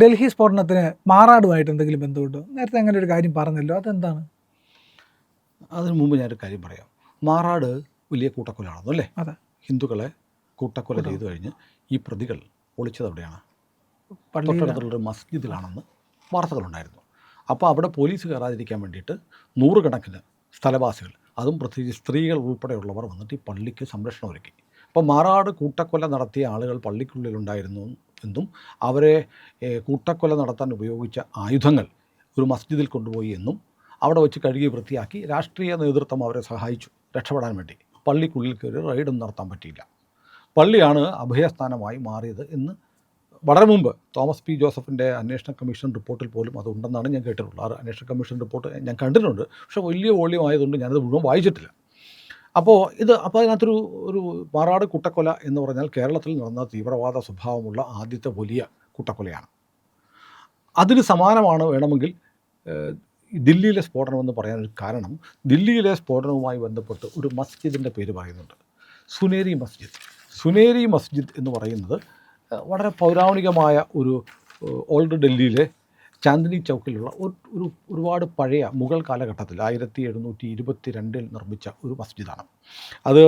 ഡൽഹി സ്ഫോടനത്തിന് മാറാടുമായിട്ട് എന്തെങ്കിലും ബന്ധമുണ്ടോ? നേരത്തെ അങ്ങനെ ഒരു കാര്യം പറഞ്ഞല്ലോ. അതെന്താണ്? അതിനു മുമ്പ് ഞാനൊരു കാര്യം പറയാം. മാറാട് വലിയ കൂട്ടക്കൊലയാണെന്നു അല്ലേ? അതെ. ഹിന്ദുക്കളെ കൂട്ടക്കൊല ചെയ്തു കഴിഞ്ഞ് ഈ പ്രതികൾ ഒളിച്ചത് എവിടെയാണ്? തൊട്ടടുത്തുള്ളൊരു മസ്ജിദിലാണെന്ന് വാർത്തകളുണ്ടായിരുന്നു. അപ്പോൾ അവിടെ പോലീസ് കയറാതിരിക്കാൻ വേണ്ടിയിട്ട് നൂറുകണക്കിന് സ്ഥലവാസികൾ അതും പ്രത്യേകിച്ച് സ്ത്രീകൾ ഉൾപ്പെടെയുള്ളവർ വന്നിട്ട് ഈ പള്ളിക്ക് സംരക്ഷണം ഒരുക്കി. അപ്പോൾ മാറാട് കൂട്ടക്കൊല നടത്തിയ ആളുകൾ പള്ളിക്കുള്ളിലുണ്ടായിരുന്നു. എന്നും അവരെ കൂട്ടക്കൊല നടത്താൻ ഉപയോഗിച്ച ആയുധങ്ങൾ ഒരു മസ്ജിദിൽ കൊണ്ടുപോയി എന്നും അവിടെ വെച്ച് കഴുകി വൃത്തിയാക്കി രാഷ്ട്രീയ നേതൃത്വം അവരെ സഹായിച്ചു. രക്ഷപ്പെടാൻ വേണ്ടി. പള്ളിക്കുള്ളിൽ കയറി റെയ്ഡൊന്നും നടത്താൻ പറ്റിയില്ല. പള്ളിയാണ് അഭയസ്ഥാനമായി മാറിയത് എന്ന് വളരെ മുമ്പ് തോമസ് പി ജോസഫിന്റെ അന്വേഷണ കമ്മീഷൻ റിപ്പോർട്ടിൽ പോലും അതുണ്ടെന്നാണ് ഞാൻ കേട്ടിട്ടുള്ളത്. അന്വേഷണ കമ്മീഷൻ റിപ്പോർട്ട് ഞാൻ കണ്ടിട്ടുണ്ട്. പക്ഷേ വലിയ വോള്യം ആയതുകൊണ്ട് ഞാനത് മുഴുവൻ വായിച്ചിട്ടില്ല. അപ്പോൾ ഇത് അപ്പോൾ അതിനകത്തൊരു ഒരു മാറാട് കുട്ടക്കൊല എന്ന് പറഞ്ഞാൽ കേരളത്തിൽ നടന്ന തീവ്രവാദ സ്വഭാവമുള്ള ആദ്യത്തെ വലിയ കുട്ടക്കൊലയാണ്. അതിന് സമാനമാണ് വേണമെങ്കിൽ ദില്ലിയിലെ സ്ഫോടനമെന്ന് പറയാനൊരു കാരണം ദില്ലിയിലെ സ്ഫോടനവുമായി ബന്ധപ്പെട്ട് ഒരു മസ്ജിദിന്റെ പേര് പറയുന്നുണ്ട്. സുനേരി മസ്ജിദ്. സുനേരി മസ്ജിദ് എന്ന് പറയുന്നത് വളരെ പൗരാണികമായ ഒരു ഓൾഡ് ഡൽഹിയിലെ ചാന്ദിനി ചൗക്കിലുള്ള ഒരു ഒരു ഒരുപാട് പഴയ മുഗൾ കാലഘട്ടത്തിൽ ആയിരത്തി എഴുന്നൂറ്റി ഇരുപത്തി രണ്ടിൽ നിർമ്മിച്ച ഒരു മസ്ജിദാണ്. അത്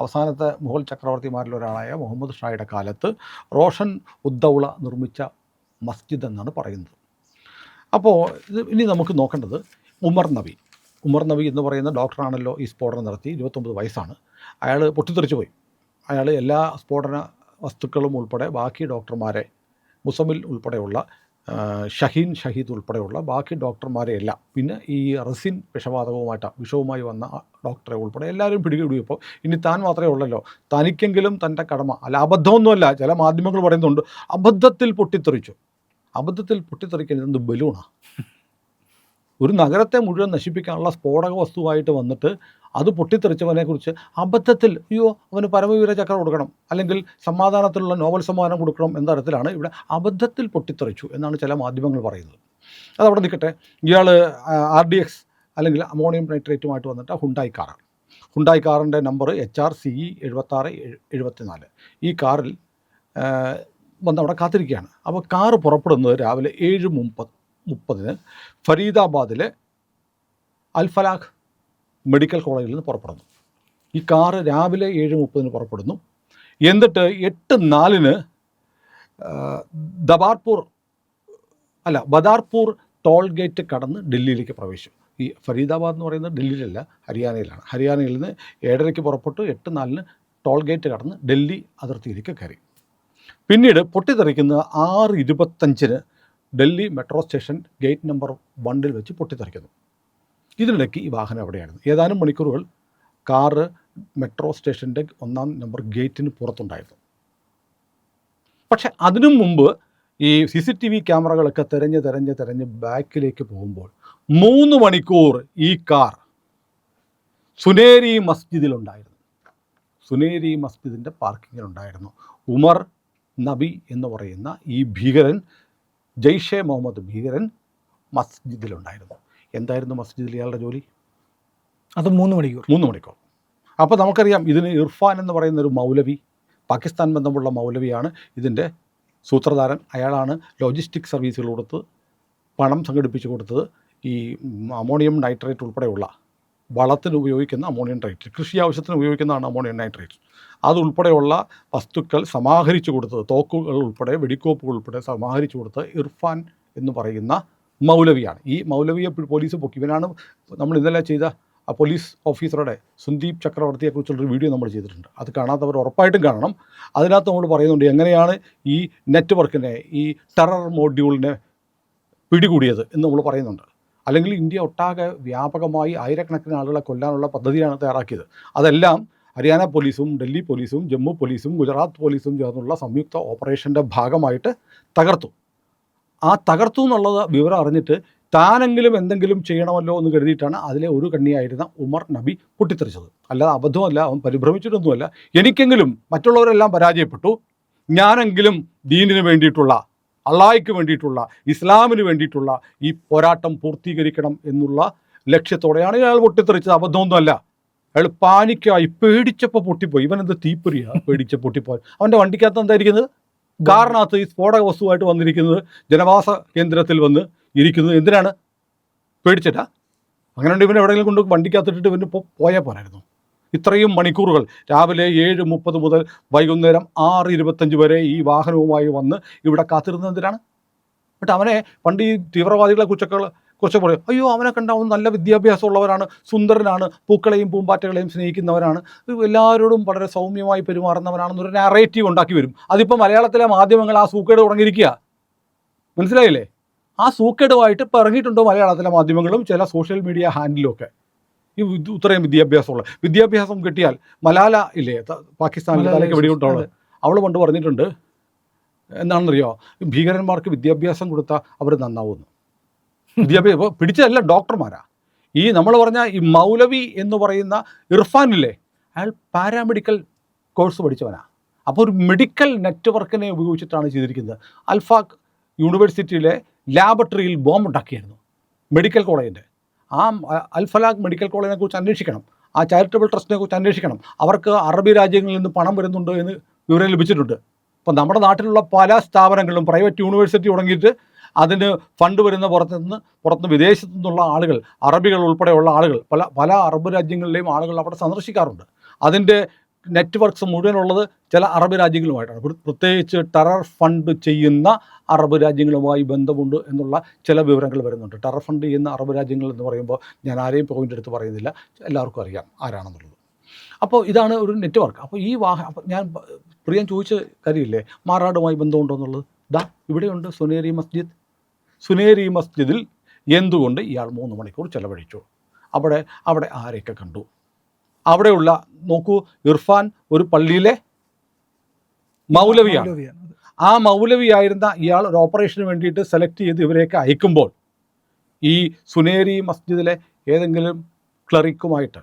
അവസാനത്തെ മുഗൾ ചക്രവർത്തിമാരിൽ ഒരാളായ മുഹമ്മദ് ഷായുടെ കാലത്ത് റോഷൻ ഉദ്ദൗള നിർമ്മിച്ച മസ്ജിദ് എന്നാണ് പറയുന്നത്. അപ്പോൾ ഇത് ഇനി നമുക്ക് നോക്കേണ്ടത് ഉമർ നബി. ഉമർ നബി എന്ന് പറയുന്ന ഡോക്ടറാണല്ലോ ഈ സ്ഫോടനം നടത്തി ഇരുപത്തൊമ്പത് വയസ്സാണ്. അയാൾ പൊട്ടിത്തെറിച്ചു പോയി. അയാൾ എല്ലാ സ്ഫോടന വസ്തുക്കളും ഉൾപ്പെടെ ബാക്കി ഡോക്ടർമാരെ മുസമിൽ ഉൾപ്പെടെയുള്ള ഷഹീൻ ഷഹീദ് ഉൾപ്പെടെയുള്ള ബാക്കി ഡോക്ടർമാരെ എല്ലാം പിന്നെ ഈ റസിൻ വിഷവാതകവുമായിട്ട് വിഷവുമായി വന്ന ഡോക്ടറെ ഉൾപ്പെടെ എല്ലാവരും പിടികൂടിയപ്പോൾ ഇനി താൻ മാത്രമേ ഉള്ളല്ലോ. തനിക്കെങ്കിലും തന്റെ കടമ അല്ല അബദ്ധമൊന്നുമല്ല ചില മാധ്യമങ്ങൾ പറയുന്നുണ്ട് അബദ്ധത്തിൽ പൊട്ടിത്തെറിച്ചു. അബദ്ധത്തിൽ പൊട്ടിത്തെറിക്കുന്നത് ബലൂണാണ് ഒരു നഗരത്തെ മുഴുവൻ നശിപ്പിക്കാനുള്ള സ്ഫോടക വസ്തുവായിട്ട് വന്നിട്ട് അത് പൊട്ടിത്തെറിച്ചവനെക്കുറിച്ച് അബദ്ധത്തിൽ അയ്യോ അവന് പരമവീര ചക്രം കൊടുക്കണം അല്ലെങ്കിൽ സമാധാനത്തിലുള്ള നോവൽ സമ്മാനം കൊടുക്കണം എന്ന തരത്തിലാണ് ഇവിടെ അബദ്ധത്തിൽ പൊട്ടിത്തെറിച്ചു എന്നാണ് ചില മാധ്യമങ്ങൾ പറയുന്നത്. അതവിടെ നിൽക്കട്ടെ. ഇയാൾ ആർ ഡി എക്സ് അല്ലെങ്കിൽ അമോണിയം നൈട്രേറ്റുമായിട്ട് വന്നിട്ട് ഹുണ്ടായി കാറാണ്. ഹുണ്ടായി കാറിന്റെ number H R C E എഴുപത്താറ് എഴുപത്തിനാല്. ഈ കാറിൽ വന്നവിടെ കാത്തിരിക്കുകയാണ്. അപ്പോൾ കാറ് പുറപ്പെടുന്നത് രാവിലെ ഏഴ് മുപ്പത് മുപ്പതിന്. ഫരീദാബാദിലെ അൽഫലാഖ് മെഡിക്കൽ കോളേജിൽ നിന്ന് പുറപ്പെടുന്നു. ഈ കാറ് രാവിലെ ഏഴ് മുപ്പതിന് പുറപ്പെടുന്നു. എന്നിട്ട് എട്ട് നാലിന് ദബാർപൂർ അല്ല ബദാർപൂർ ടോൾ ഗേറ്റ് കടന്ന് ഡൽഹിയിലേക്ക് പ്രവേശിച്ചു. ഈ ഫരീദാബാദ് എന്ന് പറയുന്നത് ഡൽഹിയിലല്ല ഹരിയാനയിലാണ്. ഹരിയാനയിൽ നിന്ന് ഏഴരയ്ക്ക് പുറപ്പെട്ടു എട്ട് നാലിന് ടോൾ ഗേറ്റ് കടന്ന് ഡൽഹി അതിർത്തിയിലേക്ക് കയറി. പിന്നീട് പൊട്ടിത്തെറിക്കുന്ന ആറ് ഇരുപത്തഞ്ചിന് Delhi metro station gate number വണ്ണിൽ വെച്ച് പൊട്ടിത്തെറിക്കുന്നു. ഇതിനിടയ്ക്ക് ഈ വാഹനം എവിടെയായിരുന്നു? ഏതാനും മണിക്കൂറുകൾ കാറ് മെട്രോ സ്റ്റേഷന്റെ ഒന്നാം നമ്പർ ഗേറ്റിന് പുറത്തുണ്ടായിരുന്നു. പക്ഷെ അതിനു മുമ്പ് ഈ സി സി ടി വി ക്യാമറകളൊക്കെ തിരഞ്ഞ് തിരഞ്ഞ് തിരഞ്ഞ് ബാക്കിലേക്ക് പോകുമ്പോൾ മൂന്ന് മണിക്കൂർ ഈ കാർ സുനേരി മസ്ജിദിലുണ്ടായിരുന്നു. സുനേരി മസ്ജിദിന്റെ പാർക്കിങ്ങിലുണ്ടായിരുന്നു. ഉമർ നബി എന്ന് പറയുന്ന ഈ ഭീകരൻ ജയ്ഷെ മുഹമ്മദ് ഭീകരൻ മസ്ജിദിലുണ്ടായിരുന്നു. എന്തായിരുന്നു മസ്ജിദിൽ ഇയാളുടെ ജോലി? അത് മൂന്ന് മണിക്കൂർ. മൂന്ന് മണിക്കൂർ. അപ്പോൾ നമുക്കറിയാം ഇതിന് ഇർഫാൻ എന്ന് പറയുന്ന ഒരു മൗലവി പാകിസ്ഥാൻ ബന്ധമുള്ള മൗലവിയാണ് ഇതിന്റെ സൂത്രധാരൻ. അയാളാണ് ലോജിസ്റ്റിക് സർവീസുകൾ കൊടുത്ത് പണം സംഘടിപ്പിച്ച് കൊടുത്തത് ഈ അമോണിയം നൈട്രേറ്റ് ഉൾപ്പെടെയുള്ള വളത്തിന് ഉപയോഗിക്കുന്ന അമോണിയം നൈട്രേറ്റ് കൃഷി ആവശ്യത്തിന് ഉപയോഗിക്കുന്നതാണ് അമോണിയം നൈട്രേറ്റ്. അതുൾപ്പെടെയുള്ള വസ്തുക്കൾ സമാഹരിച്ചു കൊടുത്തത് തോക്കുകൾ ഉൾപ്പെടെ വെടിക്കോപ്പുകൾ ഉൾപ്പെടെ സമാഹരിച്ചു കൊടുത്തത് ഇർഫാൻ എന്ന് പറയുന്ന മൗലവിയാണ്. ഈ മൗലവിയെ പോലീസ് പൊക്കി. ഇവനാണ് നമ്മൾ ഇന്നലെ ചെയ്ത ആ പോലീസ് ഓഫീസറുടെ സുന്ദീപ് ചക്രവർത്തിയെക്കുറിച്ചുള്ളൊരു വീഡിയോ നമ്മൾ ചെയ്തിട്ടുണ്ട്. അത് കാണാത്തവർ ഉറപ്പായിട്ടും കാണണം. അതിനകത്ത് നമ്മൾ പറയുന്നുണ്ട് എങ്ങനെയാണ് ഈ നെറ്റ്വർക്കിനെ ഈ ടെറർ മോഡ്യൂളിനെ പിടികൂടിയത് എന്ന് നമ്മൾ പറയുന്നുണ്ട്. അല്ലെങ്കിൽ ഇന്ത്യ ഒട്ടാകെ വ്യാപകമായി ആയിരക്കണക്കിന് ആളുകളെ കൊല്ലാനുള്ള പദ്ധതിയാണ് തയ്യാറാക്കിയത്. അതെല്ലാം ഹരിയാന പോലീസും ഡൽഹി പോലീസും ജമ്മു പോലീസും ഗുജറാത്ത് പോലീസും ചേർന്നുള്ള സംയുക്ത ഓപ്പറേഷന്റെ ഭാഗമായിട്ട് തകർത്തു. ആ തകർത്തു എന്നുള്ളത് വിവരം അറിഞ്ഞിട്ട് താനെങ്കിലും എന്തെങ്കിലും ചെയ്യണമല്ലോ എന്ന് കരുതിയിട്ടാണ് അതിലെ ഒരു കണ്ണിയായിരുന്ന ഉമർ നബി പൊട്ടിത്തെറിച്ചത്. അല്ലാതെ അബദ്ധമല്ല അവൻ പരിഭ്രമിച്ചിട്ടൊന്നുമല്ല. എനിക്കെങ്കിലും മറ്റുള്ളവരെല്ലാം പരാജയപ്പെട്ടു. ഞാനെങ്കിലും ദീനിന് വേണ്ടിയിട്ടുള്ള അള്ളാഹിക്ക് വേണ്ടിയിട്ടുള്ള ഇസ്ലാമിന് വേണ്ടിയിട്ടുള്ള ഈ പോരാട്ടം പൂർത്തീകരിക്കണം എന്നുള്ള ലക്ഷ്യത്തോടെയാണ് അയാൾ പൊട്ടിത്തെറിച്ചത്. അബദ്ധമൊന്നുമല്ല. അയാൾ പാനിക്കായി പേടിച്ചപ്പോൾ പൊട്ടിപ്പോയി. ഇവനെന്ത് തീപ്പൊരിയാണ് പേടിച്ച പൊട്ടിപ്പോയി. അവന്റെ വണ്ടിക്കകത്ത് എന്തായിരിക്കുന്നത് കാറിനകത്ത് ഈ സ്ഫോടക വസ്തുവായിട്ട് വന്നിരിക്കുന്നത് ജനവാസ കേന്ദ്രത്തിൽ വന്ന് ഇരിക്കുന്നത്. എന്തിനാണ്? പേടിച്ചിട്ടാ? അങ്ങനെ ഇവൻ എവിടെയെങ്കിലും കൊണ്ട് വണ്ടിക്കകത്തിട്ടിട്ട് ഇവന് പോയാൽ പോരായിരുന്നു. ഇത്രയും മണിക്കൂറുകൾ. രാവിലെ ഏഴ് മുപ്പത് മുതൽ വൈകുന്നേരം ആറ് ഇരുപത്തഞ്ച് വരെ ഈ വാഹനവുമായി വന്ന് ഇവിടെ കാത്തിരുന്നത് എന്തിനാണ്? എന്നിട്ട് അവനെ പണ്ട് ഈ തീവ്രവാദികളെ കുറിച്ചൊക്കെ കുറച്ച് പറയും അയ്യോ അവനെ കണ്ടാവുന്ന നല്ല വിദ്യാഭ്യാസമുള്ളവരാണ് സുന്ദരനാണ് പൂക്കളെയും പൂമ്പാറ്റകളെയും സ്നേഹിക്കുന്നവരാണ് എല്ലാവരോടും വളരെ സൗമ്യമായി പെരുമാറുന്നവരാണെന്നൊരു നാറേറ്റീവ് ഉണ്ടാക്കി വരും. അതിപ്പോൾ മലയാളത്തിലെ മാധ്യമങ്ങൾ ആ സൂക്കേട് തുടങ്ങിയിരിക്കുക. മനസ്സിലായില്ലേ? ആ സൂക്കേടുമായിട്ട് ഇപ്പോൾ ഇറങ്ങിയിട്ടുണ്ടോ മലയാളത്തിലെ മാധ്യമങ്ങളും ചില സോഷ്യൽ മീഡിയ ഹാൻഡിലും ഒക്കെ? ഈ ഇത് ഇത്രയും വിദ്യാഭ്യാസമുള്ള. വിദ്യാഭ്യാസം കിട്ടിയാൽ മലാല ഇല്ലേ? പാകിസ്ഥാനിലെ തലയ്ക്ക് വെടികൊണ്ടവൾ അവൾ കൊണ്ട് പറഞ്ഞിട്ടുണ്ട്. എന്താണെന്നറിയോ? ഭീകരന്മാർക്ക് വിദ്യാഭ്യാസം കൊടുത്താൽ അവർ നന്നാവുന്നു. വിദ്യാഭ്യാസം പിടിച്ചതല്ല ഡോക്ടർമാരാ. ഈ നമ്മൾ പറഞ്ഞ ഈ മൗലവി എന്ന് പറയുന്ന ഇർഫാനില്ലേ അയാൾ പാരാമെഡിക്കൽ കോഴ്സ് പഠിച്ചവനാ. അപ്പോൾ ഒരു മെഡിക്കൽ നെറ്റ്വർക്കിനെ ഉപയോഗിച്ചിട്ടാണ് ചെയ്തിരിക്കുന്നത്. അൽഫാഖ് യൂണിവേഴ്സിറ്റിയിലെ ലാബറട്ടറിയിൽ ബോംബ് ഉണ്ടാക്കിയായിരുന്നു മെഡിക്കൽ കോളേജിന്റെ ആ അൽഫലാഖ് മെഡിക്കൽ കോളേജിനെ കുറിച്ച് അന്വേഷിക്കണം. ആ ചാരിറ്റബിൾ ട്രസ്റ്റിനെ കുറിച്ച് അന്വേഷിക്കണം. അവർക്ക് അറബി രാജ്യങ്ങളിൽ നിന്ന് പണം വരുന്നുണ്ടോ എന്ന് വിവരം ലഭിച്ചിട്ടുണ്ട്. അപ്പോൾ നമ്മുടെ നാട്ടിലുള്ള പല സ്ഥാപനങ്ങളിലും പ്രൈവറ്റ് യൂണിവേഴ്സിറ്റി തുടങ്ങിയിട്ട് അതിന് ഫണ്ട് വരുന്ന പുറത്തു നിന്ന് പുറത്ത് വിദേശത്തു നിന്നുള്ള ആളുകൾ അറബികൾ ഉൾപ്പെടെയുള്ള ആളുകൾ പല പല അറബ് രാജ്യങ്ങളിലെയും ആളുകൾ അവിടെ സന്ദർശിക്കാറുണ്ട്. അതിന്റെ നെറ്റ്വർക്ക്സ് മുഴുവനുള്ളത് ചില അറബ് രാജ്യങ്ങളുമായിട്ടാണ്. പ്ര- പ്രത്യേകിച്ച് ടെറർ ഫണ്ട് ചെയ്യുന്ന അറബ് രാജ്യങ്ങളുമായി ബന്ധമുണ്ട് എന്നുള്ള ചില വിവരങ്ങൾ വരുന്നുണ്ട്. ടെറർ ഫണ്ട് ചെയ്യുന്ന അറബ് രാജ്യങ്ങൾ എന്ന് പറയുമ്പോൾ ഞാൻ ആരെയും പോയിന്റ് എടുത്ത് പറയുന്നില്ല. എല്ലാവർക്കും അറിയാം ആരാണെന്നുള്ളത്. അപ്പോൾ ഇതാണ് ഒരു നെറ്റ്വർക്ക് അപ്പോൾ ഈ വാഹ ഞാൻ പ്രിയൻ ചോദിച്ച കാര്യമില്ലേ? മാറാടുമായി ബന്ധമുണ്ടോ എന്നുള്ളത്? ദാ ഇവിടെയുണ്ട് സുനേരി മസ്ജിദ്. സുനേരി മസ്ജിദിൽ എന്തുകൊണ്ട് ഇയാൾ മൂന്ന് മണിക്കൂർ ചെലവഴിച്ചു? അവിടെ അവിടെ ആരെയൊക്കെ കണ്ടു? അവിടെയുള്ള നോക്കൂ ഇർഫാൻ ഒരു പള്ളിയിലെ മൗലവിയാണ്. ആ മൗലവിയായിരുന്ന ഇയാൾ ഒരു ഓപ്പറേഷന് വേണ്ടിയിട്ട് സെലക്ട് ചെയ്ത് ഇവരെയൊക്കെ അയക്കുമ്പോൾ ഈ സുനേരി മസ്ജിദിലെ ഏതെങ്കിലും ക്ലറിക്കുമായിട്ട്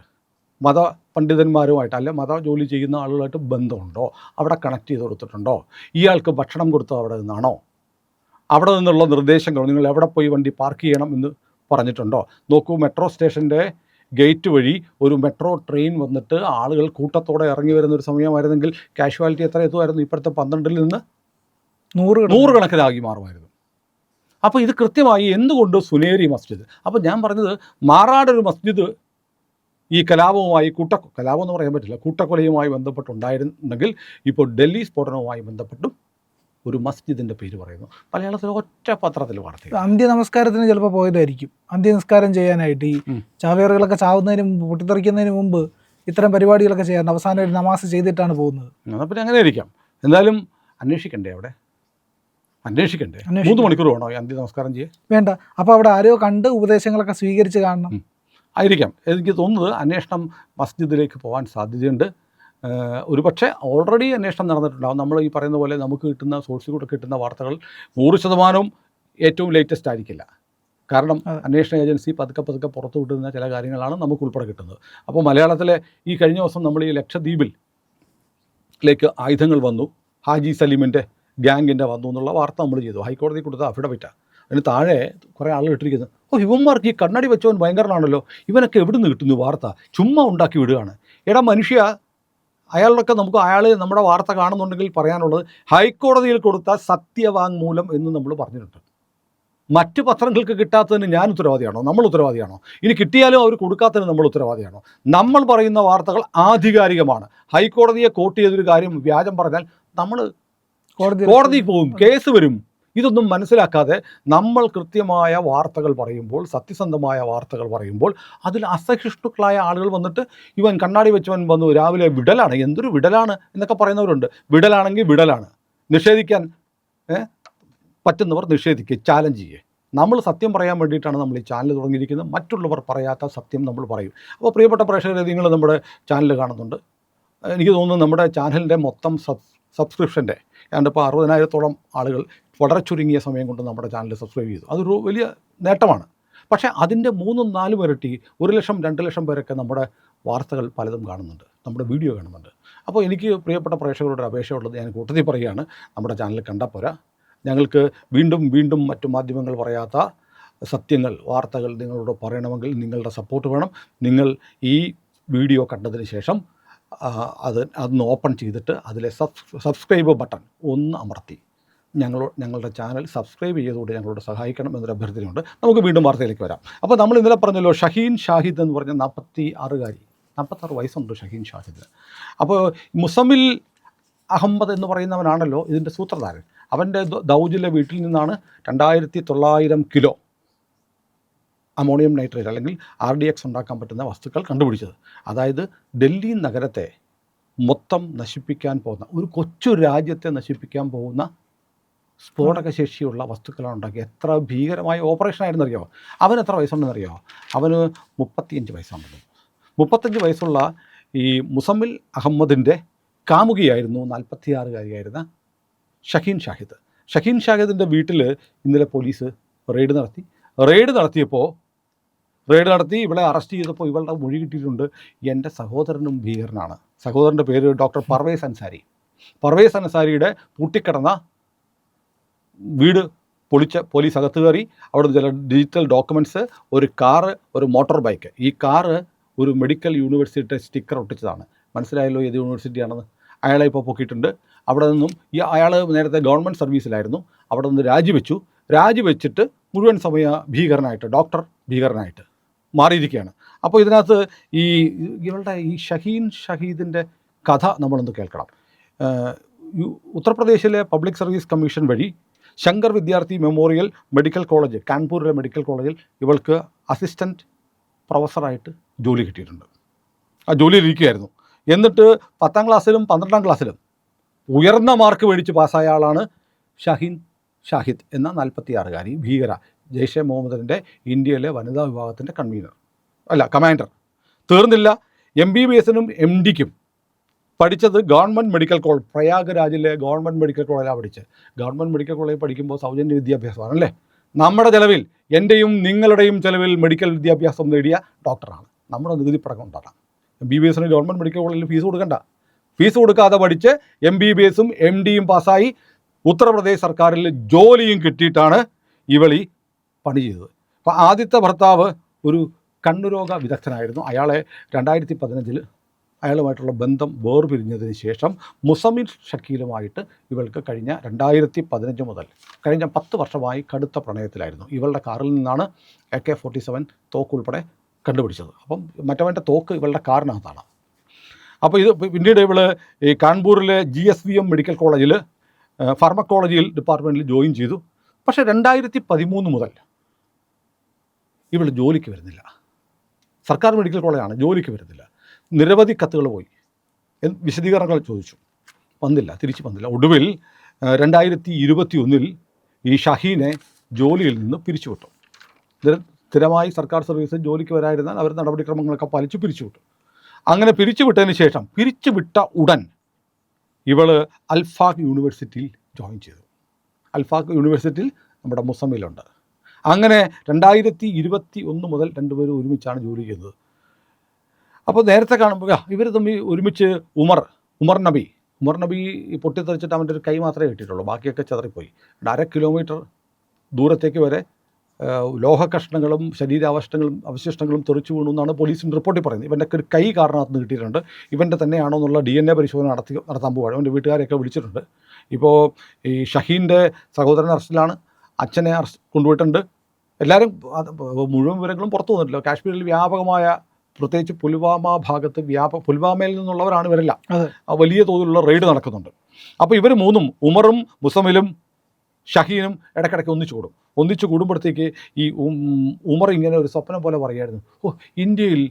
മത പണ്ഡിതന്മാരുമായിട്ട് അല്ലെ മത ജോലി ചെയ്യുന്ന ആളുകളായിട്ട് ബന്ധമുണ്ടോ? അവിടെ കണക്ട് ചെയ്ത് കൊടുത്തിട്ടുണ്ടോ? ഇയാൾക്ക് ഭക്ഷണം കൊടുത്തത് അവിടെ നിന്നാണോ? അവിടെ നിന്നുള്ള നിർദ്ദേശങ്ങൾ നിങ്ങൾ എവിടെ പോയി വണ്ടി പാർക്ക് ചെയ്യണം എന്ന് പറഞ്ഞിട്ടുണ്ടോ? നോക്കൂ മെട്രോ സ്റ്റേഷന്റെ ഗേറ്റ് വഴി ഒരു മെട്രോ ട്രെയിൻ വന്നിട്ട് ആളുകൾ കൂട്ടത്തോടെ ഇറങ്ങി വരുന്ന ഒരു സമയമായിരുന്നെങ്കിൽ കാഷ്വാലിറ്റി എത്ര എത്തുമായിരുന്നു? ഇപ്പോഴത്തെ പന്ത്രണ്ടിൽ നിന്ന് നൂറ് നൂറുകണക്കിന് ആകി മാറുമായിരുന്നു. അപ്പോൾ ഇത് കൃത്യമായി എന്തുകൊണ്ട് സുനേരി മസ്ജിദ്? അപ്പോൾ ഞാൻ പറഞ്ഞത് മാറാടൊരു മസ്ജിദ് ഈ കലാപവുമായി കൂട്ട കലാപം എന്ന് പറയാൻ പറ്റില്ല. കൂട്ടക്കൊലയുമായി ബന്ധപ്പെട്ടുണ്ടായിരുന്നെങ്കിൽ ഇപ്പോൾ ഡൽഹി സ്ഫോടനവുമായി ബന്ധപ്പെട്ടും ഒരു മസ്ജിദിന്റെ പേര് പറയുന്നു. മലയാളത്തിൽ ഒറ്റ പത്രത്തിൽ വാർത്ത അന്ത്യ നമസ്കാരത്തിന് ചിലപ്പോൾ പോയതായിരിക്കും. അന്ത്യ നമസ്കാരം ചെയ്യാനായിട്ട് ഈ. ചാവേറുകളൊക്കെ ചാവുന്നതിന് മുമ്പ് പൊട്ടിത്തെറിക്കുന്നതിന് മുമ്പ് ഇത്തരം പരിപാടികളൊക്കെ ചെയ്യാറുണ്ട് അവസാനം ഒരു നമാസ് ചെയ്തിട്ടാണ് പോകുന്നത്. എന്നാൽ പിന്നെ അങ്ങനെ ആയിരിക്കാം എന്തായാലും അന്വേഷിക്കണ്ടേ അവിടെ? അന്വേഷിക്കണ്ടേ? അന്വേഷിക്കണം. മൂന്ന് മണിക്കൂർ വേണോ അന്ത്യ നമസ്കാരം ചെയ്യാൻ? വേണ്ട. അപ്പോൾ അവിടെ ആരോ കണ്ട് ഉപദേശങ്ങളൊക്കെ സ്വീകരിച്ച് കാണണം. ആയിരിക്കാം. എനിക്ക് തോന്നുന്നത് അന്വേഷണം മസ്ജിദിലേക്ക് പോകാൻ സാധ്യതയുണ്ട്. ഒരു പക്ഷേ ഓൾറെഡി അന്വേഷണം നടന്നിട്ടുണ്ടാകും നമ്മൾ ഈ പറയുന്ന പോലെ നമുക്ക് കിട്ടുന്ന സോഴ്സിൽ കൂടെ കിട്ടുന്ന വാർത്തകൾ നൂറ് ശതമാനവും ഏറ്റവും ലേറ്റസ്റ്റ് ആയിരിക്കില്ല. കാരണം. അന്വേഷണ ഏജൻസി പതുക്കെ പതുക്കെ പുറത്തു വിട്ടുന്ന ചില കാര്യങ്ങളാണ് നമുക്ക് ഉൾപ്പെടെ കിട്ടുന്നത്. അപ്പോൾ മലയാളത്തിലെ ഈ കഴിഞ്ഞ ദിവസം നമ്മൾ ഈ ലക്ഷദ്വീപിൽ ലേക്ക് ആയുധങ്ങൾ വന്നു. ഹാജി സലീമിന്റെ ഗ്യാങ്ങിന്റെ വന്നു എന്നുള്ള വാർത്ത നമ്മൾ ചെയ്തു. ഹൈക്കോടതി കൊടുത്ത അഫിഡവിറ്റാണ് അതിന് താഴെ കുറേ ആളുകൾ ഇട്ടിരിക്കുന്നത് ഓ ഇവന്മാർക്ക് ഈ കണ്ണടി വെച്ചവൻ ഭയങ്കരനാണല്ലോ. ഇവനൊക്കെ എവിടെ നിന്ന് കിട്ടുന്നു വാർത്ത? ചുമ്മാ ഉണ്ടാക്കി വിടുകയാണ്. എടാ മനുഷ്യ അയാളൊക്കെ നമുക്ക് അയാൾ നമ്മുടെ വാർത്ത കാണുന്നുണ്ടെങ്കിൽ പറയാനുള്ളത് ഹൈക്കോടതിയിൽ കൊടുത്ത സത്യവാങ്മൂലം എന്ന് നമ്മൾ പറഞ്ഞിട്ടുണ്ട്. മറ്റ് പത്രങ്ങൾക്ക് കിട്ടാത്തതിന് ഞാൻ ഉത്തരവാദിയാണോ? നമ്മൾ ഉത്തരവാദിയാണോ? ഇനി കിട്ടിയാലും അവർ കൊടുക്കാത്തതിന് നമ്മൾ ഉത്തരവാദിയാണോ? നമ്മൾ പറയുന്ന വാർത്തകൾ ആധികാരികമാണ്. ഹൈക്കോടതിയെ കോട്ട് ചെയ്തൊരു കാര്യം വ്യാജം പറഞ്ഞാൽ നമ്മൾ കോടതി പോകും കേസ് വരും. ഇതൊന്നും മനസ്സിലാക്കാതെ നമ്മൾ കൃത്യമായ വാർത്തകൾ പറയുമ്പോൾ സത്യസന്ധമായ വാർത്തകൾ പറയുമ്പോൾ അതിൽ അസഹിഷ്ണുക്കളായ ആളുകൾ വന്നിട്ട് ഇവൻ കണ്ണാടി വെച്ചവൻ വന്നു രാവിലെ വിടലാണ്. എന്തൊരു വിടലാണ് എന്നൊക്കെ പറയുന്നവരുണ്ട്. വിടലാണെങ്കിൽ വിടലാണ്. നിഷേധിക്കാൻ പറ്റുന്നവർ നിഷേധിക്കുക ചാലഞ്ച് ചെയ്യുക. നമ്മൾ സത്യം പറയാൻ വേണ്ടിയിട്ടാണ് നമ്മൾ ഈ ചാനൽ തുടങ്ങിയിരിക്കുന്നത്. മറ്റുള്ളവർ പറയാത്ത സത്യം നമ്മൾ പറയും. അപ്പോൾ പ്രിയപ്പെട്ട പ്രേക്ഷകരെ നിങ്ങൾ നമ്മുടെ ചാനൽ കാണുന്നുണ്ട്. എനിക്ക് തോന്നുന്നു നമ്മുടെ ചാനലിന്റെ മൊത്തം സബ് സബ്സ്ക്രിപ്ഷന്റെ ഏതാണ്ട് ഇപ്പോൾ അറുപതിനായിരത്തോളം ആളുകൾ വളരെ ചുരുങ്ങിയ സമയം കൊണ്ട് നമ്മുടെ ചാനൽ സബ്സ്ക്രൈബ് ചെയ്തു. അതൊരു വലിയ നേട്ടമാണ്. പക്ഷേ അതിന്റെ മൂന്നും നാലും ഇരട്ടി ഒരു ലക്ഷം രണ്ട് ലക്ഷം പേരൊക്കെ നമ്മുടെ വാർത്തകൾ പലതും കാണുന്നുണ്ട് നമ്മുടെ വീഡിയോ കാണുന്നുണ്ട്. അപ്പോൾ എനിക്ക് പ്രിയപ്പെട്ട പ്രേക്ഷകരുടെ അപേക്ഷയുള്ളത് ഞാൻ കൂട്ടത്തിൽ പറയുകയാണ്. നമ്മുടെ ചാനൽ കണ്ടാൽ പോരാ. ഞങ്ങൾക്ക് വീണ്ടും വീണ്ടും മറ്റു മാധ്യമങ്ങൾ പറയാത്ത സത്യങ്ങൾ വാർത്തകൾ നിങ്ങളോട് പറയണമെങ്കിൽ നിങ്ങളുടെ സപ്പോർട്ട് വേണം. നിങ്ങൾ ഈ വീഡിയോ കണ്ടതിന് ശേഷം അത് അതൊന്ന് ഓപ്പൺ ചെയ്തിട്ട് അതിലെ സബ് സബ്സ്ക്രൈബ് ബട്ടൺ ഒന്ന് അമർത്തി. ഞങ്ങൾ ഞങ്ങളുടെ ചാനൽ സബ്സ്ക്രൈബ് ചെയ്തുകൊണ്ട് ഞങ്ങളോട് സഹായിക്കണം എന്നൊരു അഭ്യർത്ഥനയുണ്ട്. നമുക്ക് വീണ്ടും വാർത്തയിലേക്ക് വരാം. അപ്പോൾ നമ്മൾ ഇന്നലെ പറഞ്ഞല്ലോ ഷഹീൻ ഷാഹിദ് എന്ന് പറഞ്ഞ നാൽപ്പത്തി ആറുകാരി നാൽപ്പത്താറ് വയസ്സുണ്ട് ഷഹീൻ ഷാഹിദ് അപ്പോൾ മുസമിൽ അഹമ്മദ് എന്ന് പറയുന്നവനാണല്ലോ ഇതിന്റെ സൂത്രധാരൻ. അവന്റെ ദൗജിലെ വീട്ടിൽ നിന്നാണ് രണ്ടായിരത്തി തൊള്ളായിരം കിലോ അമോണിയം നൈട്രേറ്റ് അല്ലെങ്കിൽ ആർ ഡി എക്സ് ഉണ്ടാക്കാൻ പറ്റുന്ന വസ്തുക്കൾ കണ്ടുപിടിച്ചത്. അതായത് ഡൽഹി നഗരത്തെ മൊത്തം നശിപ്പിക്കാൻ പോകുന്ന ഒരു കൊച്ചു രാജ്യത്തെ നശിപ്പിക്കാൻ പോകുന്ന സ്ഫോടക ശേഷിയുള്ള വസ്തുക്കളാണ് ഉണ്ടാക്കിയത് എത്ര ഭീകരമായ ഓപ്പറേഷൻ ആയിരുന്നു അറിയാമോ അവന് എത്ര വയസ്സുണ്ടെന്ന് അറിയാമോ അവന് മുപ്പത്തിയഞ്ച് വയസ്സുണ്ടെന്ന് മുപ്പത്തഞ്ച് വയസ്സുള്ള ഈ മുസമ്മിൽ അഹമ്മദിന്റെ കാമുകിയായിരുന്നു നാൽപ്പത്തിയാറുകാരിയായിരുന്ന ഷഹീൻ ഷാഹിദ്. ഷഹീൻ ഷാഹിദിന്റെ വീട്ടിൽ ഇന്നലെ പോലീസ് റെയ്ഡ് നടത്തി. റെയ്ഡ് നടത്തിയപ്പോൾ റെയ്ഡ് നടത്തി. ഇവളെ അറസ്റ്റ് ചെയ്തപ്പോൾ ഇവളുടെ മൊഴി കിട്ടിയിട്ടുണ്ട്. എന്റെ സഹോദരനും ഭീകരനാണ്. സഹോദരന്റെ പേര് ഡോക്ടർ പർവേസ് അൻസാരി. പർവേസ് അൻസാരിയുടെ പൂട്ടിക്കിടന്ന വീട് പൊളിച്ച പോലീസ് അകത്ത് കയറി. അവിടെ ചില ഡിജിറ്റൽ ഡോക്യുമെന്റ്സ് ഒരു കാറ് ഒരു മോട്ടോർ ബൈക്ക് ഈ കാറ് ഒരു മെഡിക്കൽ യൂണിവേഴ്സിറ്റിയുടെ സ്റ്റിക്കർ ഒട്ടിച്ചതാണ്. മനസ്സിലായല്ലോ ഏത് യൂണിവേഴ്സിറ്റിയാണെന്ന് അയാളെ ഇപ്പോൾ പൊക്കിയിട്ടുണ്ട്. അവിടെ നിന്നും ഈ അയാൾ നേരത്തെ ഗവൺമെന്റ് സർവീസിലായിരുന്നു അവിടെ നിന്ന് രാജിവെച്ചു. രാജിവെച്ചിട്ട് മുഴുവൻ സമയ ഭീകരനായിട്ട് ഡോക്ടർ ഭീകരനായിട്ട്. മാറിയിരിക്കുകയാണ്. അപ്പോൾ ഇതിനകത്ത് ഈ ഇവളുടെ ഈ ഷഹീൻ ഷഹീദിന്റെ കഥ നമ്മളൊന്ന് കേൾക്കണം. ഉത്തർപ്രദേശിലെ പബ്ലിക് സർവീസ് കമ്മീഷൻ വഴി Shankar Vidyarthi memorial medical college കാൺപൂരിലെ മെഡിക്കൽ കോളേജിൽ ഇവൾക്ക് അസിസ്റ്റന്റ് പ്രൊഫസറായിട്ട് ജോലി കിട്ടിയിട്ടുണ്ട്. ആ ജോലിയിൽ ഇരിക്കുകയായിരുന്നു. എന്നിട്ട് പത്താം ക്ലാസ്സിലും പന്ത്രണ്ടാം ക്ലാസ്സിലും ഉയർന്ന മാർക്ക് മേടിച്ച് പാസ്സായ ആളാണ് ഷഹീൻ ഷാഹിദ് എന്ന നാൽപ്പത്തിയാറുകാരി ഭീകര ജെയ്ഷെ മുഹമ്മദിന്റെ ഇന്ത്യയിലെ വനിതാ വിഭാഗത്തിന്റെ കൺവീനർ അല്ല കമാൻഡർ തീർന്നില്ല. എം ബി ബി എസിനും എം ഡിക്കും പഠിച്ചത് ഗവൺമെന്റ് മെഡിക്കൽ കോളേജ് പ്രയാഗ്രാജിലെ ഗവൺമെന്റ് മെഡിക്കൽ കോളേജിലാണ് പഠിച്ചത് ഗവൺമെന്റ് മെഡിക്കൽ കോളേജിൽ പഠിക്കുമ്പോൾ സൗജന്യ വിദ്യാഭ്യാസമാണ് അല്ലേ? നമ്മുടെ ചിലവിൽ എന്റെയും നിങ്ങളുടെയും ചിലവിൽ മെഡിക്കൽ വിദ്യാഭ്യാസം നേടിയ ഡോക്ടറാണ്. നമ്മുടെ നികുതി പടക്കം ഉണ്ടാകാം എം ബി ബി എസിന് ഗവൺമെന്റ് മെഡിക്കൽ കോളേജിൽ ഫീസ് കൊടുക്കണ്ട. ഫീസ് കൊടുക്കാതെ പഠിച്ച് എം ബി ബി എസും എം ഡിയും പാസ്സായി ഉത്തർപ്രദേശ് സർക്കാരിൽ ജോലിയും കിട്ടിയിട്ടാണ് ഇവളി പണി ചെയ്തത്. അപ്പോൾ ആദ്യത്തെ ഭർത്താവ് ഒരു കണ്ണുരോഗ വിദഗ്ധനായിരുന്നു. അയാളെ രണ്ടായിരത്തി പതിനഞ്ചിൽ അയാളുമായിട്ടുള്ള ബന്ധം വേർപിരിഞ്ഞതിന് ശേഷം മുസമിൻ ഷക്കീലുമായിട്ട് ഇവൾക്ക് കഴിഞ്ഞ രണ്ടായിരത്തി പതിനഞ്ച് മുതൽ കഴിഞ്ഞ പത്ത് വർഷമായി കടുത്ത പ്രണയത്തിലായിരുന്നു. ഇവളുടെ കാറിൽ നിന്നാണ് എ കെ ഫോർട്ടി സെവൻ തോക്ക് ഉൾപ്പെടെ കണ്ടുപിടിച്ചത്. അപ്പം മറ്റവന്റെ തോക്ക് ഇവളുടെ കാറിനകത്താണ്. അപ്പോൾ ഇത് പിന്നീട് ഇവൾ ഈ കാൺപൂരിലെ G S V M medical കോളേജിൽ ഫാർമക്കോളജിയിൽ ഡിപ്പാർട്ട്മെന്റിൽ ജോയിൻ ചെയ്തു. പക്ഷേ രണ്ടായിരത്തി പതിമൂന്ന് മുതൽ ഇവൾ ജോലിക്ക് വരുന്നില്ല. സർക്കാർ മെഡിക്കൽ കോളേജാണ് ജോലിക്ക് വരുന്നില്ല. നിരവധി കത്തുകൾ പോയി. വിശദീകരണങ്ങൾ ചോദിച്ചു. വന്നില്ല തിരിച്ച് വന്നില്ല. ഒടുവിൽ രണ്ടായിരത്തി ഇരുപത്തി ഒന്നിൽ ഈ ഷഹീനെ ജോലിയിൽ നിന്ന് പിരിച്ചുവിട്ടു. സ്ഥിര- സ്ഥിരമായി സർക്കാർ സർവീസ് ജോലിക്ക് വരായിരുന്നാൽ അവർ നടപടിക്രമങ്ങളൊക്കെ പാലിച്ച് പിരിച്ചുവിട്ടു. അങ്ങനെ പിരിച്ചുവിട്ടതിന് ശേഷം പിരിച്ചുവിട്ട ഉടൻ ഇവൾ അൽഫാഖ് യൂണിവേഴ്സിറ്റിയിൽ ജോയിൻ ചെയ്തു. അൽഫാഖ് യൂണിവേഴ്സിറ്റിയിൽ നമ്മുടെ മുസമ്മിലുണ്ട്. അങ്ങനെ രണ്ടായിരത്തി ഇരുപത്തി ഒന്ന് മുതൽ രണ്ടുപേരും ഒരുമിച്ചാണ് ജോലി ചെയ്തത് അപ്പോൾ നേരത്തെ കാണുമ്പോൾ ഇവർ തമ്മിൽ ഒരുമിച്ച് ഉമർ ഉമർ നബി ഉമർ നബി പൊട്ടിത്തെറിച്ചിട്ട് അവന്റെ ഒരു കൈ മാത്രമേ കിട്ടിയിട്ടുള്ളൂ ബാക്കിയൊക്കെ ചെതറിപ്പോയി. അര കിലോമീറ്റർ ദൂരത്തേക്ക് വരെ ലോഹകഷ്ണങ്ങളും ശരീരാവശിഷ്ടങ്ങളും അവശിഷ്ടങ്ങളും തെറിച്ചു വീണു എന്നാണ് പോലീസിന്റെ റിപ്പോർട്ടിൽ പറയുന്നത്. ഇവന്റെ ഒരു കൈ കാരണത്ത് നിന്ന് കിട്ടിയിട്ടുണ്ട്. ഇവന്റെ തന്നെയാണോ എന്നുള്ള ഡി എൻ എ പരിശോധന നടത്തി നടത്താൻ പോവുകയാണ്. അവന്റെ വീട്ടുകാരെയൊക്കെ വിളിച്ചിട്ടുണ്ട്. ഇപ്പോൾ ഈ ഷഹീന്റെ സഹോദരൻ അറസ്റ്റിലാണ്. അച്ഛനെ അറസ്റ്റ് കൊണ്ടുപോയിട്ടുണ്ട്. എല്ലാവരും മുഴുവൻ വിവരങ്ങളും പുറത്തു വന്നിട്ടില്ല. കാശ്മീരിൽ വ്യാപകമായ പ്രത്യേകിച്ച് പുൽവാമ ഭാഗത്ത് വ്യാപ പുൽവാമയിൽ നിന്നുള്ളവരാണ് ഇവരെല്ലാം. വലിയ തോതിലുള്ള റെയ്ഡ് നടക്കുന്നുണ്ട്. അപ്പോൾ ഇവർ മൂന്നും ഉമറും മുസമിലും ഷഹീനും ഇടയ്ക്കിടയ്ക്ക് ഒന്നിച്ചു കൂടും. ഒന്നിച്ചു കൂടുമ്പോഴത്തേക്ക് ഈ ഉമർ ഇങ്ങനെ ഒരു സ്വപ്നം പോലെ പറയായിരുന്നു ഓ ഇന്ത്യയിൽ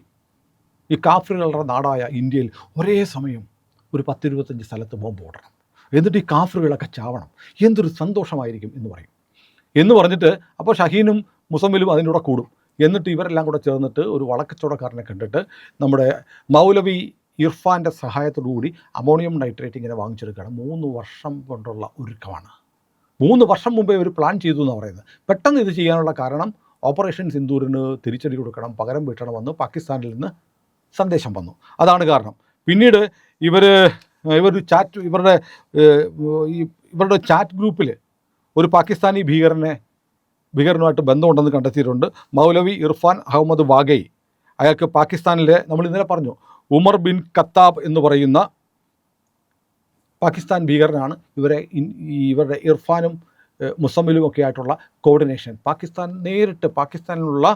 ഈ കാഫറുകളുടെ നാടായ ഇന്ത്യയിൽ ഒരേ സമയം ഒരു പത്തിരുപത്തഞ്ച് സ്ഥലത്ത് ബോംബ് ഓടണം. എന്നിട്ട് ഈ കാഫറുകളൊക്കെ ചാവണം. എന്തൊരു സന്തോഷമായിരിക്കും എന്ന് പറയും. എന്ന് പറഞ്ഞിട്ട് അപ്പോൾ ഷഹീനും മുസമ്മിലും അതിന്റെ കൂടെ എന്നിട്ട് ഇവരെല്ലാം കൂടെ ചേർന്നിട്ട് ഒരു വളക്കച്ചവടക്കാരനെ കണ്ടിട്ട് നമ്മുടെ മൗലവി ഇർഫാന്റെ സഹായത്തോടുകൂടി അമോണിയം നൈട്രേറ്റ് ഇങ്ങനെ വാങ്ങിച്ചെടുക്കുകയാണ്. മൂന്ന് വർഷം കൊണ്ടുള്ള ഒരുക്കമാണ്. മൂന്ന് വർഷം മുമ്പേ ഒരു പ്ലാൻ ചെയ്തു എന്നാണ് പറയുന്നത്. പെട്ടെന്ന് ഇത് ചെയ്യാനുള്ള കാരണം ഓപ്പറേഷൻ സിന്ദൂരിന് തിരിച്ചടി കൊടുക്കണം പകരം വീട്ടണമെന്ന് പാകിസ്ഥാനിൽ നിന്ന് സന്ദേശം വന്നു. അതാണ് കാരണം. പിന്നീട് ഇവർ ഇവർ ചാറ്റ് ഇവരുടെ ഇവരുടെ ചാറ്റ് ഗ്രൂപ്പിൽ ഒരു പാകിസ്ഥാനി ഭീകരനെ ഭീകരനുമായിട്ട് ബന്ധമുണ്ടെന്ന് കണ്ടെത്തിയിട്ടുണ്ട്. മൗലവി ഇർഫാൻ അഹമ്മദ് വാഗൈ. അയാൾക്ക് പാകിസ്ഥാനിലെ നമ്മൾ ഇന്നലെ പറഞ്ഞു ഉമർ ബിൻ കത്താബ് എന്ന് പറയുന്ന പാകിസ്ഥാൻ ഭീകരനാണ്. ഇവരെ ഇവരുടെ ഇർഫാനും മുസമ്മിലും ഒക്കെ ആയിട്ടുള്ള കോർഡിനേഷൻ പാകിസ്ഥാൻ നേരിട്ട് പാകിസ്ഥാനിലുള്ള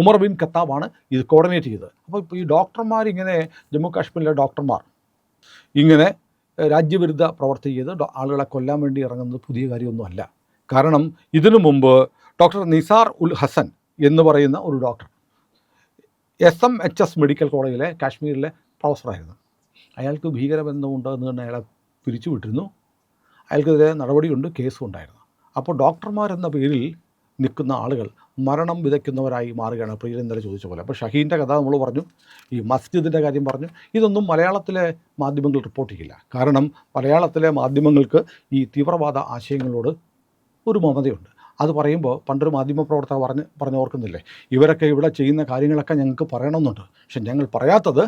ഉമർ ബിൻ കത്താബാണ് ഇത് കോർഡിനേറ്റ് ചെയ്തത്. അപ്പോൾ ഈ ഡോക്ടർമാർ ഇങ്ങനെ ജമ്മു കാശ്മീരിലെ ഡോക്ടർമാർ ഇങ്ങനെ രാജ്യവിരുദ്ധ പ്രവർത്തി ചെയ്ത് ആളുകളെ കൊല്ലാൻ വേണ്ടി ഇറങ്ങുന്നത് പുതിയ കാര്യമൊന്നുമല്ല. കാരണം ഇതിനു മുമ്പ് ഡോക്ടർ നിസാർ ഉൽ ഹസൻ എന്ന് പറയുന്ന ഒരു doctor S M H S medical കോളേജിലെ കാശ്മീരിലെ പ്രൊഫസറായിരുന്നു. അയാൾക്ക് ഭീകരബന്ധമുണ്ട് എന്ന് തന്നെ അയാളെ പിരിച്ചുവിട്ടിരുന്നു. അയാൾക്കെതിരെ നടപടിയുണ്ട് കേസും ഉണ്ടായിരുന്നു. അപ്പോൾ ഡോക്ടർമാരെന്ന പേരിൽ നിൽക്കുന്ന ആളുകൾ മരണം വിതയ്ക്കുന്നവരായി മാറുകയാണ്. പ്രിയൻ ഇന്നലെ ചോദിച്ച പോലെ. അപ്പോൾ ഷഹീന്റെ കഥ നമ്മൾ പറഞ്ഞു. ഈ മസ്ജിദിന്റെ കാര്യം പറഞ്ഞു. ഇതൊന്നും മലയാളത്തിലെ മാധ്യമങ്ങൾ റിപ്പോർട്ട് ചെയ്യില്ല. കാരണം മലയാളത്തിലെ മാധ്യമങ്ങൾക്ക് ഈ തീവ്രവാദ ആശയങ്ങളോട് ഒരു മമതയുണ്ട്. അത് പറയുമ്പോൾ പണ്ടൊരു മാധ്യമപ്രവർത്തകർ പറഞ്ഞ് പറഞ്ഞു ഓർക്കുന്നില്ലേ? ഇവരൊക്കെ ഇവിടെ ചെയ്യുന്ന കാര്യങ്ങളൊക്കെ ഞങ്ങൾക്ക് പറയണമെന്നുണ്ട്. പക്ഷെ ഞങ്ങൾ പറയാത്തത്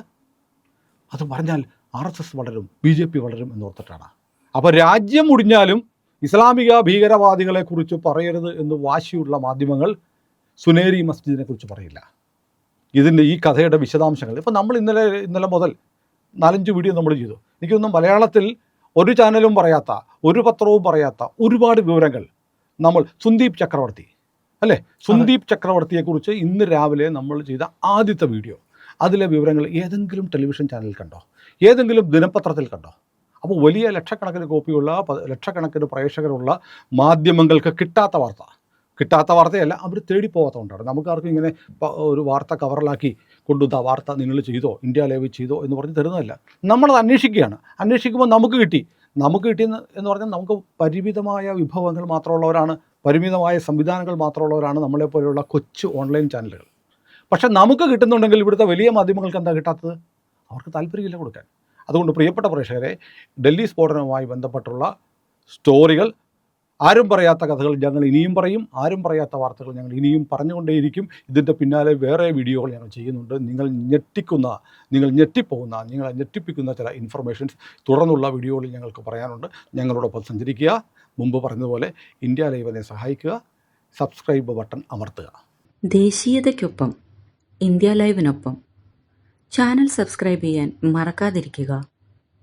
അത് പറഞ്ഞാൽ ആർ എസ് എസ് വളരും ബി ജെ പി വളരും എന്നോർത്തിട്ടാണ് അപ്പോൾ രാജ്യം മുടിഞ്ഞാലും ഇസ്ലാമിക ഭീകരവാദികളെക്കുറിച്ച് പറയരുത് എന്ന് വാശിയുള്ള മാധ്യമങ്ങൾ സുനേരി മസ്ജിദിനെ കുറിച്ച് പറയില്ല. ഇതിന്റെ ഈ കഥയുടെ വിശദാംശങ്ങൾ. ഇപ്പോൾ നമ്മൾ ഇന്നലെ ഇന്നലെ മുതൽ നാലഞ്ച് വീഡിയോ നമ്മൾ ചെയ്തു. എനിക്കൊന്നും മലയാളത്തിൽ ഒരു ചാനലും പറയാത്ത ഒരു പത്രവും പറയാത്ത ഒരുപാട് വിവരങ്ങൾ നമ്മൾ സുന്ദീപ് ചക്രവർത്തി അല്ലേ? സുന്ദീപ് ചക്രവർത്തിയെക്കുറിച്ച് ഇന്ന് രാവിലെ നമ്മൾ ചെയ്ത ആദ്യത്തെ വീഡിയോ. അതിലെ വിവരങ്ങൾ ഏതെങ്കിലും ടെലിവിഷൻ ചാനലിൽ കണ്ടോ? ഏതെങ്കിലും ദിനപത്രത്തിൽ കണ്ടോ? അപ്പോൾ വലിയ ലക്ഷക്കണക്കിന് കോപ്പിയുള്ള ലക്ഷക്കണക്കിന് പ്രേക്ഷകരുള്ള മാധ്യമങ്ങൾക്ക് കിട്ടാത്ത വാർത്ത. കിട്ടാത്ത വാർത്തയല്ല അവർ തേടിപ്പോകാത്തതുകൊണ്ടാണ് നമുക്കാർക്കും ഇങ്ങനെ ഒരു വാർത്ത കവറിലാക്കി കൊണ്ടുവന്ന വാർത്ത നിങ്ങൾ ചെയ്തോ ഇന്ത്യ ലൈവ് ചെയ്തോ എന്ന് പറഞ്ഞ് തരുന്നതല്ല. നമ്മളത് അന്വേഷിക്കുകയാണ്. അന്വേഷിക്കുമ്പോൾ നമുക്ക് കിട്ടി. നമുക്ക് കിട്ടിയെന്ന് എന്ന് പറഞ്ഞാൽ നമുക്ക് പരിമിതമായ വിഭവങ്ങൾ മാത്രമുള്ളവരാണ് പരിമിതമായ സംവിധാനങ്ങൾ മാത്രമുള്ളവരാണ് നമ്മളെപ്പോലെയുള്ള കൊച്ചു ഓൺലൈൻ ചാനലുകൾ. പക്ഷേ നമുക്ക് കിട്ടുന്നുണ്ടെങ്കിൽ ഇവിടുത്തെ വലിയ മാധ്യമങ്ങൾക്ക് എന്താ കിട്ടാത്തത്? അവർക്ക് താല്പര്യമില്ല കൊടുക്കാൻ. അതുകൊണ്ട് പ്രിയപ്പെട്ട പ്രേക്ഷകരെ ഡൽഹി സ്ഫോടനവുമായി ബന്ധപ്പെട്ടുള്ള സ്റ്റോറികൾ ആരും പറയാത്ത കഥകൾ ഞങ്ങൾ ഇനിയും പറയും ആരും പറയാത്ത വാർത്തകൾ ഞങ്ങൾ ഇനിയും പറഞ്ഞുകൊണ്ടേയിരിക്കും. ഇതിന്റെ പിന്നാലെ വേറെ വീഡിയോകൾ ഞങ്ങൾ ചെയ്യുന്നുണ്ട്. നിങ്ങൾ ഞെട്ടിക്കുന്ന നിങ്ങൾ ഞെട്ടിപ്പോകുന്ന നിങ്ങൾ ഞെട്ടിപ്പിക്കുന്ന ചില ഇൻഫർമേഷൻസ് തുടർന്നുള്ള വീഡിയോകളിൽ ഞങ്ങൾക്ക് പറയാനുണ്ട്. ഞങ്ങളോടൊപ്പം സഞ്ചരിക്കുക. മുമ്പ് പറഞ്ഞതുപോലെ ഇന്ത്യ ലൈവിനെ സഹായിക്കുക. സബ്സ്ക്രൈബ് ബട്ടൺ അമർത്തുക. ദേശീയതയ്ക്കൊപ്പം ഇന്ത്യ ലൈവിനൊപ്പം ചാനൽ സബ്സ്ക്രൈബ് ചെയ്യാൻ മറക്കാതിരിക്കുക.